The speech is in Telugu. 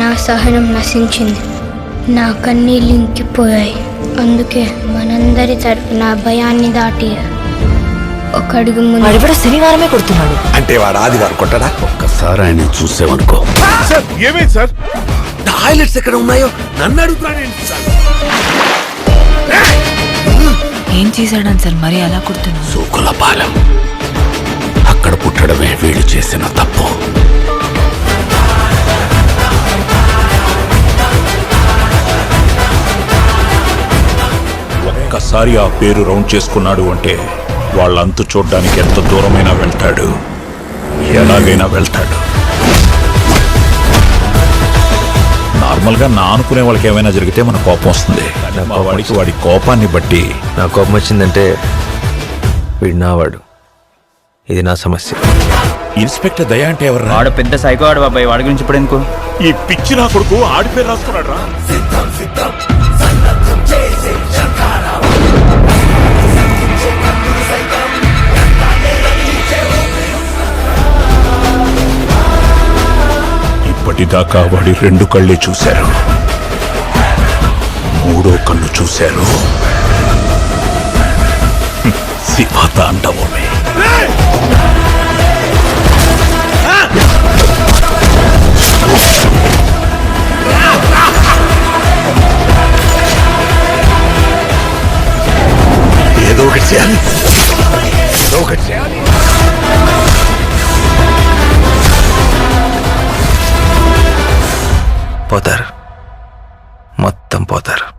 నా సహనం నశించింది. నా కన్నీళ్ళు ఇంకిపోయాయి అందుకే మనందరి తరపున భయాన్ని దాటి ఒక అడుగు ముందు. వాడిప్పుడు శనివారమే కొడుతున్నాడు. అంటే వాడు ఆదివారం కొట్టడా? ఒక్కసారి ఆయన చూసావనుకో. సార్ ఏమైంది సార్? టాయిలెట్స్ ఎక్కడ ఉన్నాయో నన్ను అడుగుతున్నాడు సార్? ఏం చేశాడని సార్? మరి అలా కొడుతున్నాడు. సూకుల పాలెం. అక్కడ పుట్టడమే వీడు చేసిన తప్పు. ఒక్కసారి ఆ పేరు రౌండ్ చేసుకున్నాడు అంటే వాళ్ళంతు చూడ్డానికి ఎంత దూరమైనా వెళ్తాడు. ఎలాగైనా వెళ్తాడు. నార్మల్గా నా అనుకునే వాళ్ళకి ఏమైనా జరిగితే మన కోపం వస్తుంది. మా వాడికి వాడి కోపాన్ని బట్టి. నా కోపం వచ్చిందంటే వీడు నావాడు. ఇది నా సమస్య. ఇన్స్పెక్టర్ దయ అంటే ఎవరు వాడు పెద్ద సైకో ఆడు బాబాయ్ వాడి గురించి ఇప్పుడు ఎందుకు? ఈ పిచ్చి నా కొడుకు ఆడి పేరు రాసుకున్నాడు రా ఇప్పటిదాకా వాడి రెండు కళ్ళే చూశారు. మూడో కన్ను చూశారు. హ్మ్, శివతాండవమే ఏదో ఒకటి చేయాలి. ఏదో ఒకటి చేయాలి. పోతారు. మొత్తం పోతారు.